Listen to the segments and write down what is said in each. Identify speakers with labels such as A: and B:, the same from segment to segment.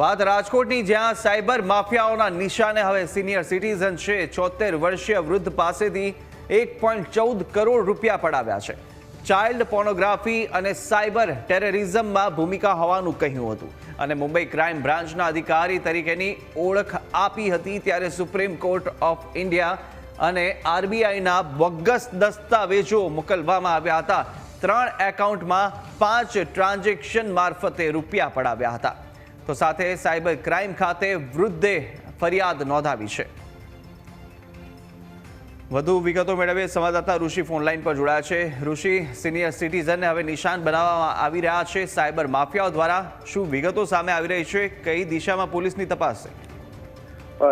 A: વાત રાજકોટની, જ્યાં સાયબર માફિયાઓના નિશાને હવે સિનિયર સિટીઝન છે. ચોતેર વર્ષીય વૃદ્ધ પાસેથી એક ચૌદ કરોડ રૂપિયા પડાવ્યા છે. ચાઇલ્ડ પોર્નોગ્રાફી અને સાયબર ટેરરિઝમમાં ભૂમિકા હોવાનું કહ્યું હતું. અને મુંબઈ ક્રાઇમ બ્રાન્ચના અધિકારી તરીકેની ઓળખ આપી હતી ત્યારે સુપ્રીમ કોર્ટ ઓફ ઇન્ડિયા અને આરબીઆઈના બોગસ દસ્તાવેજો મોકલવામાં આવ્યા હતા. ત્રણ એકાઉન્ટમાં પાંચ ટ્રાન્ઝેક્શન મારફતે રૂપિયા પડાવ્યા હતા. તો સાથે સાયબર ક્રાઇમ ખાતે વૃદ્ધે ફરિયાદ નોંધાવી છે. વધુ વિગતો મેળવીએ. સંવાદદાતા ઋષિ ફોનલાઈન પર જોડાયા છે. ઋષિ સિનિયર સિટીઝનને હવે નિશાન બનાવવામાં આવી રહ્યા છે સાયબર માફિયાઓ દ્વારા. શું વિગતો સામે આવી રહી છે? કઈ દિશામાં પોલીસની તપાસ છે?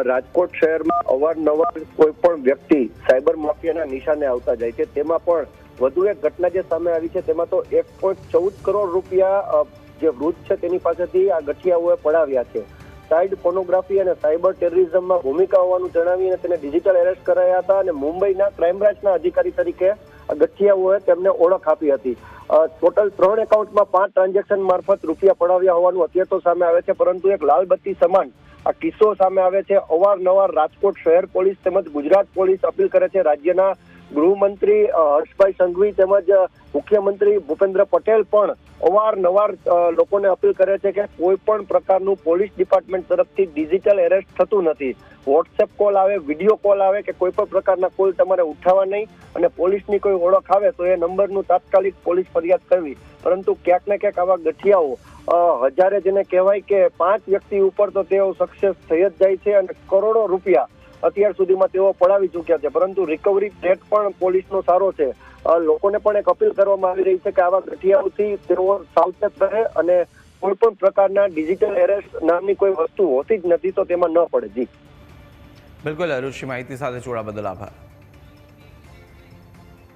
B: રાજકોટ શહેરમાં અવારનવાર કોઈ પણ વ્યક્તિ સાયબર માફિયાના નિશાને આવતા જાય છે. તેમાં પણ વધુ એક ઘટના જે સામે આવી છે, તેમાં તો એક પોઈન્ટ ચૌદ કરોડ રૂપિયા જે વૃદ્ધ છે તેની પાસેથી આ ગઠિયાઓએ પડાવ્યા છે. ચાઇલ્ડ પોર્નોગ્રાફી અને સાયબર ટેરરિઝમમાં ભૂમિકા હોવાનું જણાવી અને તેને ડિજિટલ એરેસ્ટ કરાયા હતા અને મુંબઈના ક્રાઇમ બ્રાન્ચના અધિકારી તરીકે ગઠિયાઓએ તેમને ઓળખ આપી હતી. ટોટલ ત્રણ એકાઉન્ટમાં પાંચ ટ્રાન્ઝેક્શન મારફત રૂપિયા પડાવ્યા હોવાનું અત્યારે તો સામે આવે છે, પરંતુ એક લાલ બત્તી સમાન આ કિસ્સો સામે આવે છે. અવારનવાર રાજકોટ શહેર પોલીસ તેમજ ગુજરાત પોલીસ અપીલ કરે છે રાજ્યના ગૃહમંત્રી હર્ષભાઈ સંઘવી તેમજ મુખ્યમંત્રી ભૂપેન્દ્ર પટેલ પણ અવારનવાર લોકોને અપીલ કરે છે કે કોઈ પણ પ્રકારનું પોલીસ ડિપાર્ટમેન્ટ તરફથી ડિજિટલ એરેસ્ટ થતું નથી. વોટ્સએપ કોલ આવે, વીડિયો કોલ આવે કે કોઈ પણ પ્રકારના કોલ તમારે ઉઠાવવા નહીં અને પોલીસની કોઈ ઓળખ આવે તો એ નંબરનું તાત્કાલિક પોલીસ ફરિયાદ કરવી. પરંતુ ક્યાંક ને ક્યાંક આવા ગઠિયાઓ હજારે જેને કહેવાય કે પાંચ વ્યક્તિ ઉપર તો તેઓ સક્સેસ થઈ જ જાય છે અને કરોડો રૂપિયા અત્યાર સુધીમાં તેઓ પડાવી ચૂક્યા છે. પરંતુ રિકવરી રેટ પણ પોલીસનો સારો છે. લોકોને પણ એક અપીલ કરવામાં આવી રહી છે કે આવા ઘટિયાઓથી તેઓ સાવચેત રહે અને કોઈ પણ પ્રકારના ડિજિટલ એરેસ્ટ નામની કોઈ વસ્તુ હોતી જ નથી તો તેમાં ન પડે. જી.
A: બિલકુલ અરુષિ, માહિતી સાથે જોડા બદલ આભાર.